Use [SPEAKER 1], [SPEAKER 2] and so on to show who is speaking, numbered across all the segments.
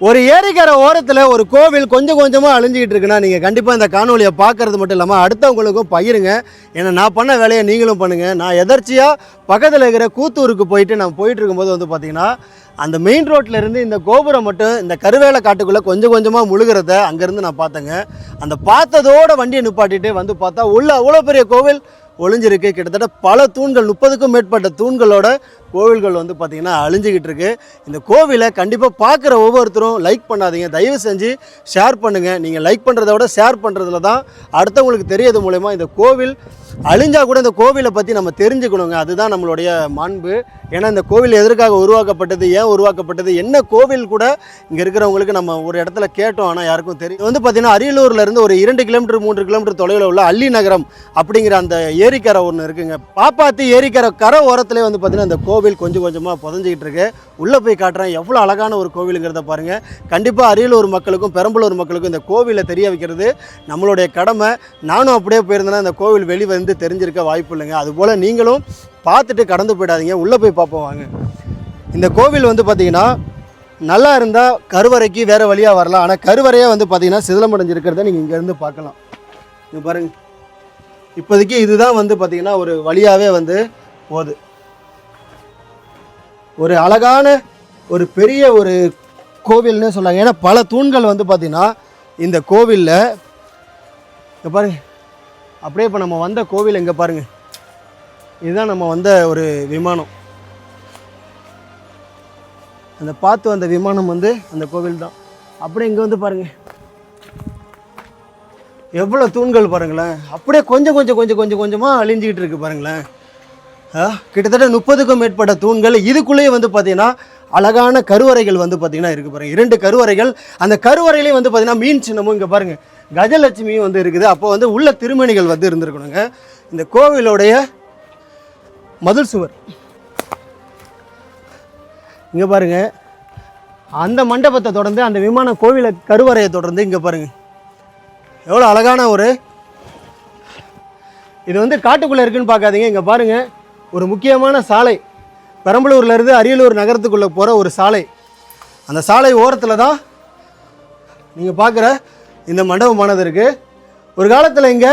[SPEAKER 1] ஒரு ஏரிக்கரை ஓரத்தில் ஒரு கோவில் கொஞ்சம் கொஞ்சமாக அழிஞ்சிக்கிட்டு இருக்குன்னா நீங்கள் கண்டிப்பாக இந்த காணொலியை பார்க்கறது மட்டும் இல்லாமல் அடுத்தவங்களுக்கும் பயிருங்க ஏன்னா நான் பண்ண வேலையை நீங்களும் பண்ணுங்கள் நான் எதர்ச்சியாக பக்கத்தில் இருக்கிற கூத்தூருக்கு போயிட்டு நான் போயிட்டு இருக்கும்போது வந்து பார்த்திங்கன்னா அந்த மெயின் ரோட்டிலேருந்து இருந்து இந்த கோபுரம் மட்டும் இந்த கருவேல காட்டுக்குள்ளே கொஞ்சம் கொஞ்சமாக முழுகிறத அங்கேருந்து நான் பார்த்தேங்க. அந்த பார்த்ததோட வண்டியை நிப்பாட்டிட்டு வந்து பார்த்தா உள்ள அவ்வளோ பெரிய கோவில். ஒளிஞ்சிருக்கு. கிட்டத்தட்ட பல தூண்கள் முப்பதுக்கும் மேற்பட்ட தூண்களோட கோவில்கள் வந்து பார்த்திங்கன்னா அழிஞ்சிக்கிட்டு இருக்கு. இந்த கோவிலை கண்டிப்பாக பார்க்குற ஒவ்வொருத்தரும் லைக் பண்ணாதீங்க. தயவு செஞ்சு ஷேர் பண்ணுங்கள் நீங்கள் லைக் பண்ணுறத விட ஷேர் பண்ணுறதுல தான் அடுத்தவங்களுக்கு தெரியது மூலயமா இந்த கோவில் அழிஞ்சால் கூட இந்த கோவிலை பற்றி நம்ம தெரிஞ்சுக்கணுங்க. அதுதான் நம்மளுடைய மாண்பு. ஏன்னா இந்த கோவில் எதற்காக உருவாக்கப்பட்டது ஏன் உருவாக்கப்பட்டது என்ன கோவில் கூட இங்கே இருக்கிறவங்களுக்கு நம்ம ஒரு இடத்துல கேட்டோம். ஆனால் யாருக்கும் தெரியும். வந்து பார்த்திங்கன்னா அரியலூர்லேருந்து ஒரு இரண்டு கிலோமீட்டர் மூன்று கிலோமீட்டர் தொலைவில் உள்ள அள்ளி நகரம் அப்படிங்கிற அந்த ஏ ஏரிக்கரை ஒன்று இருக்குங்க. பாப்பாத்தி ஏரிக்கரை கரை ஓரத்துலேயே வந்து பார்த்திங்கன்னா இந்த கோவில் கொஞ்சம் கொஞ்சமாக புதஞ்சிக்கிட்டு இருக்கு. உள்ளே போய் காட்டுறேன். எவ்வளோ அழகான ஒரு கோவிலுங்கிறத பாருங்கள் கண்டிப்பாக அரியலூர் மக்களுக்கும் பெரம்பலூர் மக்களுக்கும் இந்த கோவிலை தெரிய வைக்கிறது. நம்மளுடைய கடமை. நானும் அப்படியே போயிருந்தேன்னா இந்த கோவில் வெளி வந்து தெரிஞ்சிருக்க வாய்ப்பு இல்லைங்க. அதுபோல் நீங்களும் பார்த்துட்டு கடந்து போயிடாதீங்க. உள்ளே போய் பார்ப்போம் வாங்க. இந்த கோவில் வந்து பார்த்திங்கன்னா நல்லா இருந்தால் கருவறைக்கு வேறு வழியாக வரலாம். ஆனால் கருவறையே வந்து பார்த்திங்கன்னா சிதிலமடைஞ்சிருக்கிறத நீங்கள் இங்கேருந்து பார்க்கலாம். இங்கே பாருங்கள் இப்போதைக்கு இதுதான் வந்து பார்த்திங்கன்னா ஒரு வழியாகவே வந்து போகுது. ஒரு அழகான ஒரு பெரிய ஒரு கோவில்னு சொல்லாங்க. ஏன்னா பல தூண்கள் வந்து பார்த்திங்கன்னா இந்த கோவிலில் இங்கே பாருங்க. அப்படியே இப்போ நம்ம வந்த கோவில் இங்கே பாருங்கள் இதுதான் நம்ம வந்த ஒரு விமானம். அந்த பார்த்து வந்த விமானம் வந்து அந்த கோவில் தான் அப்படியே இங்கே வந்து பாருங்க. எவ்வளோ தூண்கள் பாருங்களேன். அப்படியே கொஞ்சம் கொஞ்சம் கொஞ்சம் கொஞ்சம் கொஞ்சமாக அழிஞ்சிக்கிட்டு இருக்கு பாருங்களேன். கிட்டத்தட்ட முப்பதுக்கும் மேற்பட்ட தூண்கள் இதுக்குள்ளேயே வந்து பார்த்தீங்கன்னா அழகான கருவறைகள் வந்து பார்த்தீங்கன்னா இருக்குது பாருங்க. இரண்டு கருவறைகள். அந்த கருவறையிலையும் வந்து பார்த்தீங்கன்னா மீன் சின்னமும் இங்கே பாருங்க. கஜலட்சுமியும் வந்து இருக்குது. அப்போ வந்து உள்ள திருமணிகள் வந்து இருந்திருக்கணுங்க. இந்த கோவிலோடைய மதில் சுவர். இங்கே பாருங்க. அந்த மண்டபத்தை தொடர்ந்து அந்த விமான கோவிலை கருவறையை தொடர்ந்து இங்கே பாருங்கள் எவ்வளோ அழகான ஒரு இது வந்து காட்டுக்குள்ளே இருக்குன்னு பார்க்காதீங்க. இங்கே பாருங்கள் ஒரு முக்கியமான சாலை. பெரம்பலூர்லேருந்து அரியலூர் நகரத்துக்குள்ளே போகிற ஒரு சாலை. அந்த சாலை ஓரத்தில் தான் நீங்கள் பார்க்குற இந்த மண்டபமானது இருக்குது ஒரு காலத்தில் இங்கே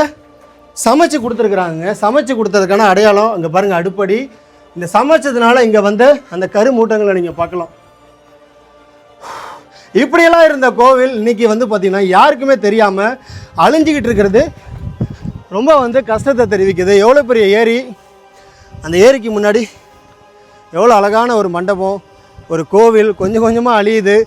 [SPEAKER 1] சமைச்சு கொடுத்துருக்குறாங்க. சமைச்சு கொடுத்ததுக்கான அடையாளம் இங்கே பாருங்கள் அடுப்படி. இந்த சமைச்சதுனால இங்கே வந்து அந்த கரு மூட்டங்களை நீங்கள் பார்க்கலாம். இப்படியெல்லாம் இருந்த கோவில் இன்னைக்கு வந்து பார்த்திங்கன்னா யாருக்குமே தெரியாமல் அழிஞ்சிக்கிட்டு இருக்கிறது. ரொம்ப வந்து கஷ்டத்தை தெரிவிக்குது. எவ்வளோ பெரிய ஏரி? அந்த ஏரிக்கு முன்னாடி எவ்வளோ அழகான ஒரு மண்டபம் ஒரு கோவில் கொஞ்சம் கொஞ்சமாக அழியுது.